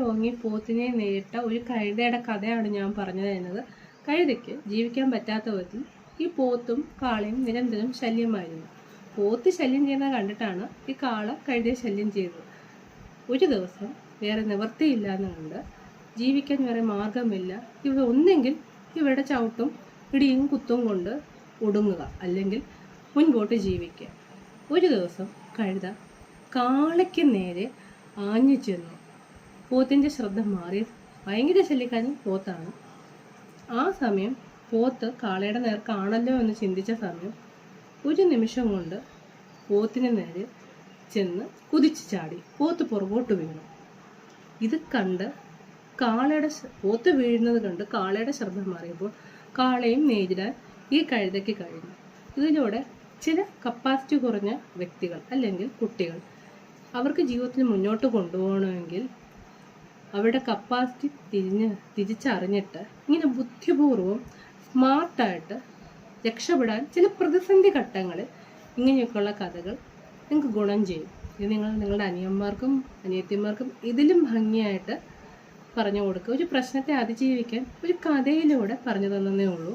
ഓങ്ങി പോത്തിനെ നേരിട്ട ഒരു കഴുതയുടെ കഥയാണ് ഞാൻ പറഞ്ഞു തരുന്നത് കഴുതയ്ക്ക് ജീവിക്കാൻ പറ്റാത്ത വിധത്തിൽ ഈ പോത്തും കാളയും നിരന്തരം ശല്യമായിരുന്നു. പോത്ത് ശല്യം ചെയ്യുന്നത് കണ്ടിട്ടാണ് ഈ കാള കഴുതയെ ശല്യം ചെയ്തത്. ഒരു ദിവസം വേറെ നിവൃത്തിയില്ല കണ്ട് ജീവിക്കാൻ വേറെ മാർഗമില്ല. ഇവിടെ ഒന്നെങ്കിൽ ഇവരുടെ ചവിട്ടും ഇടിയും കുത്തും കൊണ്ട് ഒടുങ്ങുക അല്ലെങ്കിൽ മുൻപോട്ട് ജീവിക്കുക. ഒരു ദിവസം കഴുത കാളയ്ക്ക് നേരെ ആഞ്ഞു ചെന്നു. പോത്തിന്റെ ശ്രദ്ധ മാറി ഭയങ്കര ശല്യക്കാരൻ പോത്താണ്. ആ സമയം പോത്ത് കാളയുടെ നേർക്കാണല്ലോ എന്ന് ചിന്തിച്ച സമയം ഒരു നിമിഷം കൊണ്ട് പോത്തിന് നേരെ ചെന്ന് കുതിച്ചു ചാടി. പോത്ത് പുറകോട്ട് വീണു. ഇത് കണ്ട് കാളയുടെ പോത്ത് വീഴുന്നത് കണ്ട് കാളയുടെ ശ്രദ്ധ മാറിയപ്പോൾ കാളയും നേരിടാൻ ഈ കഴുതയ്ക്ക് കഴിഞ്ഞു. ഇതിലൂടെ ചില കപ്പാസിറ്റി കുറഞ്ഞ വ്യക്തികൾ അല്ലെങ്കിൽ കുട്ടികൾ അവർക്ക് ജീവിതത്തിൽ മുന്നോട്ട് കൊണ്ടുപോകണമെങ്കിൽ അവരുടെ കപ്പാസിറ്റി തിരിഞ്ഞ് തിരിച്ചറിഞ്ഞിട്ട് ഇങ്ങനെ ബുദ്ധിപൂർവം സ്മാർട്ടായിട്ട് രക്ഷപ്പെടാൻ ചില പ്രതിസന്ധി ഘട്ടങ്ങളിൽ ഇങ്ങനെയൊക്കെയുള്ള കഥകൾ നിങ്ങൾക്ക് ഗുണം ചെയ്യും. ഇത് നിങ്ങൾ നിങ്ങളുടെ അനിയന്മാർക്കും അനിയത്തിമാർക്കും ഇതിലും ഭംഗിയായിട്ട് പറഞ്ഞു കൊടുക്കുക. ഒരു പ്രശ്നത്തെ അതിജീവിക്കാൻ ഒരു കഥയിലൂടെ പറഞ്ഞു തന്നേ ഉള്ളൂ.